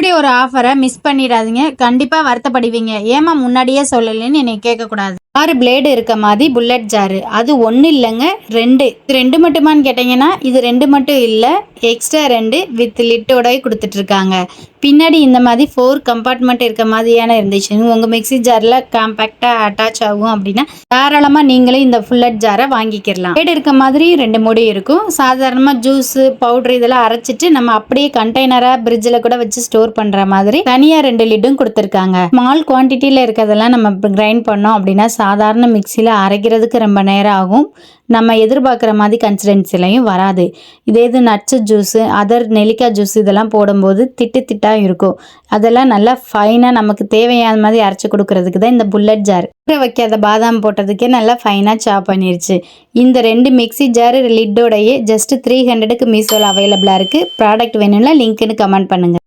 இப்படி ஒரு ஆஃபரை மிஸ் பண்ணிடாதீங்க. கண்டிப்பாக வருத்தப்படுவீங்க. ஏமா முன்னாடியே சொல்லலைன்னு என்னை கேட்கக்கூடாது. ஆறு பிளேடு இருக்க மாதிரி புல்லட் ஜாரு அது ஒன்று இல்லைங்க ரெண்டு. இது ரெண்டு மட்டுமான்னு கேட்டிங்கன்னா இது ரெண்டு மட்டும் இல்லை எக்ஸ்ட்ரா ரெண்டு வித் லிட்டோடய கொடுத்துட்ருக்காங்க பின்னாடி இந்த மாதிரி ஃபோர் கம்பார்ட்மெண்ட் இருக்க மாதிரியான இருந்துச்சுன்னு உங்கள் மிக்ஸி ஜாரில் காம்பேக்டாக அட்டாச் ஆகும் அப்படின்னா தாராளமாக நீங்களே இந்த ஃபுல்லட் ஜாரை வாங்கிக்கிடலாம் பிளேடு இருக்க மாதிரி ரெண்டு மூடி இருக்கும். சாதாரணமாக ஜூஸு பவுட்ரு இதெல்லாம் அரைச்சிட்டு நம்ம அப்படியே கண்டெய்னராக ஃப்ரிட்ஜில் கூட வச்சு ஸ்டோர் பண்ணுற மாதிரி தனியாக ரெண்டு லிட்டும் கொடுத்துருக்காங்க. ஸ்மால் குவான்டிட்டியில் இருக்கிறதெல்லாம் நம்ம கிரைண்ட் பண்ணோம் அப்படின்னா சாதாரண மிக்சியில் அரைக்கிறதுக்கு ரொம்ப நேரம் ஆகும். நம்ம எதிர்பார்க்குற மாதிரி கன்சிடென்சிலையும் வராது. இதே இது நட்ஸு ஜூஸு அதர் நெல்லிக்காய் ஜூஸ் இதெல்லாம் போடும்போது திட்டு திட்டாக இருக்கும். அதெல்லாம் நல்லா ஃபைனாக நமக்கு தேவையான மாதிரி அரைச்சி கொடுக்கறதுக்கு தான் இந்த புல்லட் ஜார் ஊற வைக்காத பாதாம் போட்டதுக்கே நல்லா ஃபைனாக சாப் பண்ணிருச்சு. இந்த ரெண்டு மிக்ஸி ஜார் லிட்டோடையே ஜஸ்ட் த்ரீ ஹண்ட்ரடுக்கு மீஷோவில் அவைலபிளாக இருக்குது ப்ராடக்ட் வேணும்னா லிங்க்னு கமெண்ட் பண்ணுங்கள்